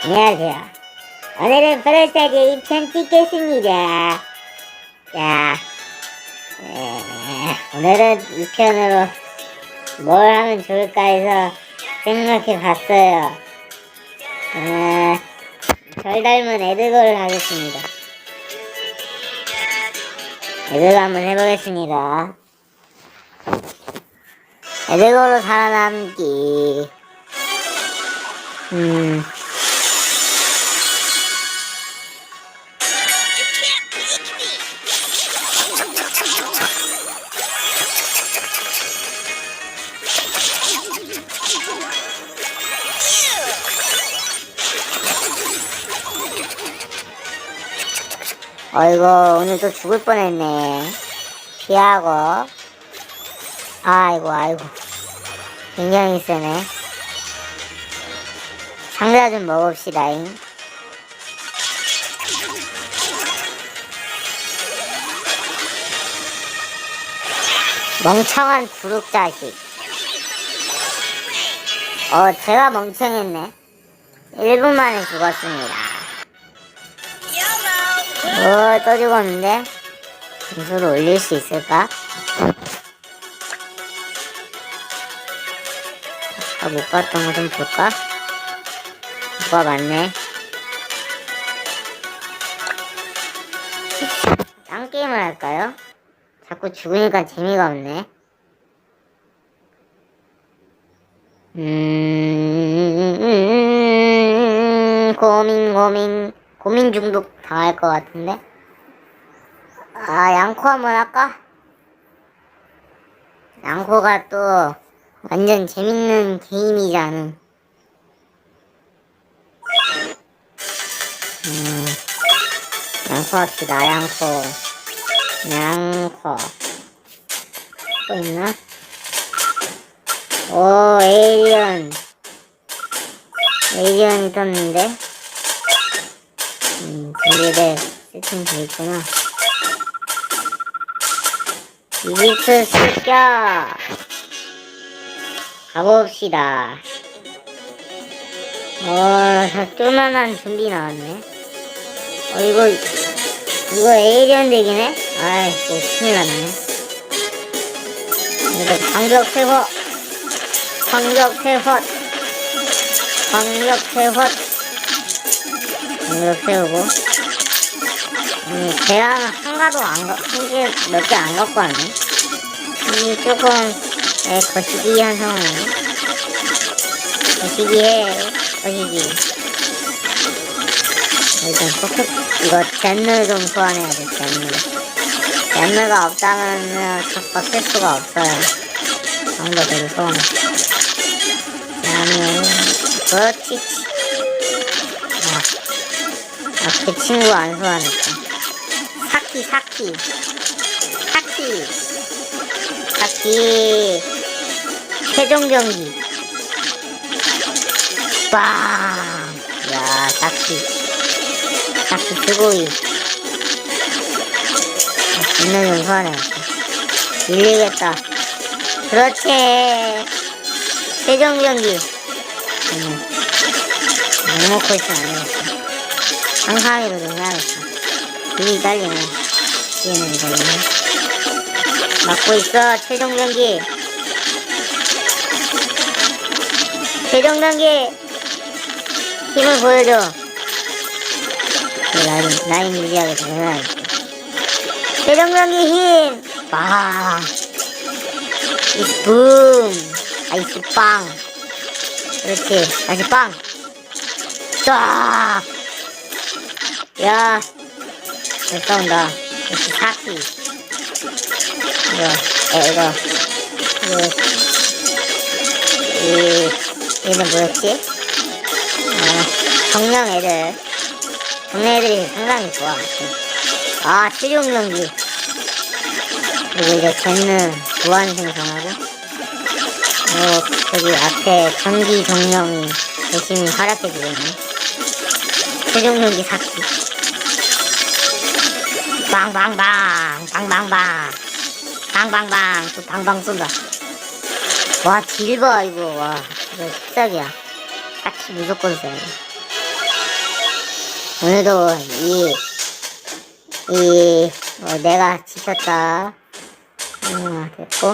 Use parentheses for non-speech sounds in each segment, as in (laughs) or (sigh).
안녕하세요. 오늘은 브로스타즈 2편 찍겠습니다. 자, 에, 오늘은 2편으로 뭘 하면 좋을까 해서 생각해 봤어요. 에, 절 닮은 에드거를 하겠습니다. 에드거 한번 해보겠습니다. 에드거로 살아남기. 음. 어이구 오늘 또 죽을 뻔했네. 피하고. 아이고 아이고. 굉장히 세네. 상자 좀 먹읍시다잉. 멍청한 부룩자식. 어 제가 멍청했네. 1분 만에 죽었습니다 어, 또 죽었는데? 점수를 올릴 수 있을까? 아까 못 봤던 거 좀 볼까? 뭐가 많네. 딴 게임을 할까요? 자꾸 죽으니까 재미가 없네. 음, 고민, 고민. 고민 중독 당할 것 같은데? 아, 양코 한번 할까? 양코가 또 완전 재밌는 게임이잖아. 음, 양코 합시다, 양코. 양코. 또 있나? 오, 에이리언. 에이리언이 떴는데? 음, 여기에 세팅 돼 있구나. 이집트 습격! 가봅시다. 어, 저 쪼만한 좀비 나왔네. 어, 이거, 이거 에이리언 덱이네? 아이, 또 큰일 났네. 이거 강력 세워! 강력 세워! 강력 세워! 이거 세우고. 음, 계란 한가도 안 가, 한개몇 개 안 갖고 왔네. 이 조금 에, 거시기 한 상황이네. 거시기해 거시기. 일단 포켓 이거 젠을 좀 소환해야 돼 젠을 젠을가 없다면 바뀔 수가 없어요. 방법을 소환해. 그다음에 그렇지 아, 그 친구 안 소환했다. 사키, 사키. 사키. 사키. 최종 경기. 빵. 야, 사키. 사키 스고이. 분명히 좀 소환해야겠다. 밀리겠다. 그렇지. 최종 경기. 음. 묵묵고 있으면 안 되겠다. 좀 해야겠다. 뒤이 달리네. 뒤에는 달리네. 막고 있어, 최종 경기. 최종 경기. 힘을 보여줘. 그 라인, 라인 유지하게 좀 해야겠다. 최종 경기 힘! 빵! 이스 붐! 아이스 빵! 그렇지. 다시 빵! 쫙! 야, 잘 싸운다. 역시 사키. 이거, 에, 이거, 이거, 이, 얘는 뭐였지? 어, 정령 애들. 정령 애들이 상당히 좋아. 아, 최종 경기. 그리고 이제 쟤는 무한 생성하고, 어, 저기 앞에 전기 정령이 열심히 활약해주고 있네. 경기 사키. 빵빵빵 빵빵빵 빵빵빵 또 방방 쏜다 와 딜봐 이거 와 이거 식작이야 딱히 무조건 돼 오늘도 이, 이, 어, 내가 지켰다. 음, 됐고.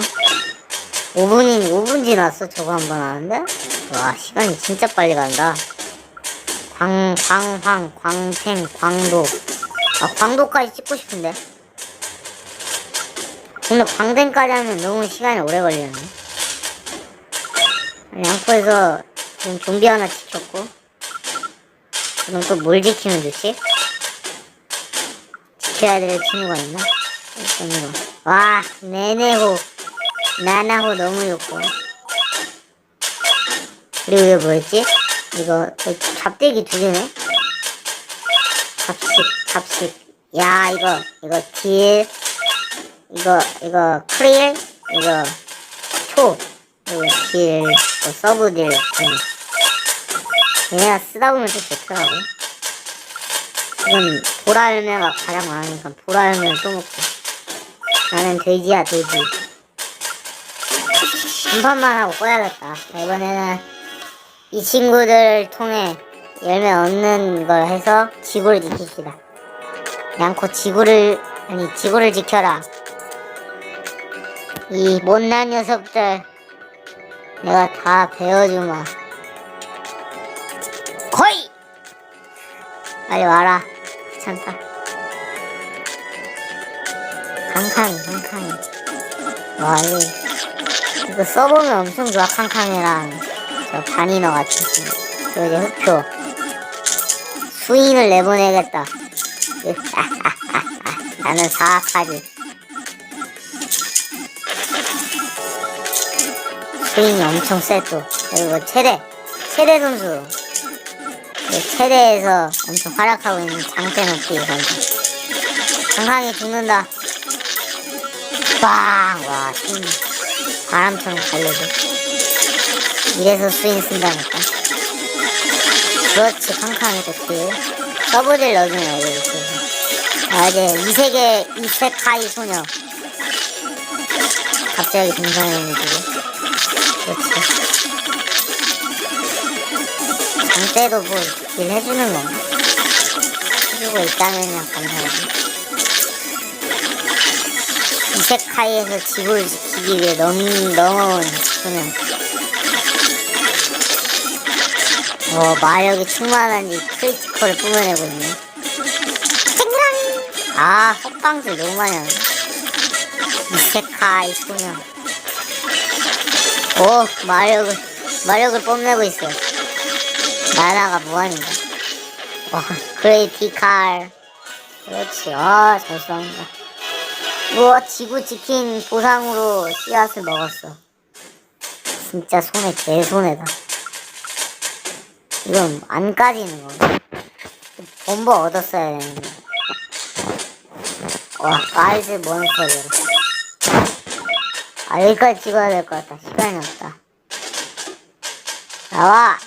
5분이, 5분 지났어. 저거 한 번 하는데? 와, 시간이 진짜 빨리 간다. 광, 광황, 광탱, 광도. 아, 광도까지 찍고 싶은데. 근데 광탱까지 하면 너무 시간이 오래 걸리네. 양포에서 지금 좀비 하나 지켰고. 그럼 또 뭘 지키면 좋지? 지켜야 될 친구가 있나? 이거. 와, 네네호. 나나호 너무 좋고. 그리고 이거 뭐였지? 이거, 잡대기 두 개네? 잡식, 잡식. 야, 이거, 이거 딜. 이거, 이거 크릴. 이거 초. 이거 딜. 이거 서브 딜. 응. 얘네가 쓰다 보면 또 좋더라고. 지금 보라열매가 가장 많으니까 보라열매를 또 먹고. 나는 돼지야, 돼지. 한 판만 하고 꺼야겠다. 이번에는 이 친구들 통해 열매 얻는 걸 해서 지구를 지킵시다. 양코 지구를, 아니, 지구를 지켜라. 이 못난 녀석들, 내가 다 베어주마. 거의! 빨리 와라. 귀찮다. 캉캉이, 캉캉이. 와, 이거, 이거 써보면 엄청 좋아, 캉캉이랑. 같은 친구. 그리고 이제 흑표. 수인을 내보내겠다. (laughs) 나는 사악하지. 수인이 엄청 세 또. 그리고 최대. 최대 선수. 그 최대에서 엄청 활약하고 있는 장대 높이 선수. 강강이 죽는다. 빵! 와, 수인. 바람처럼 달려줘. 이래서 수인 쓴다니까. 그렇지, 캉캉이 좋지. 서브를 넣어주네, 여기 있어. 아, 이제 이세계, 이세카이 소녀. 갑자기 등장해가지고. 그렇지. 장대도 뭐, 일 해주는 건가? 해주고 있다면야 감사하지. 이세카이에서 지구를 지키기 위해 넘, 넘어온 소녀. 어, 마력이 충만한지 크리티컬을 뿜어내고 있네. 탱그랑! 아, 헛방질 너무 많이 하네. 이세카이 소녀. 오, 마력을, 마력을 뽐내고 있어. 나나가 무한인가. 와, 크리티컬. 그렇지. 아, 잘 싸운다. 우와, 지구 지킨 보상으로 씨앗을 먹었어. 진짜 손에 개손해다. 이건 안 까지는 거. 본보 얻었어야 되는데. 와, 빨즈 몬스터들. 아, 여기까지 찍어야 될 것 같다. 시간이 없다. 나와!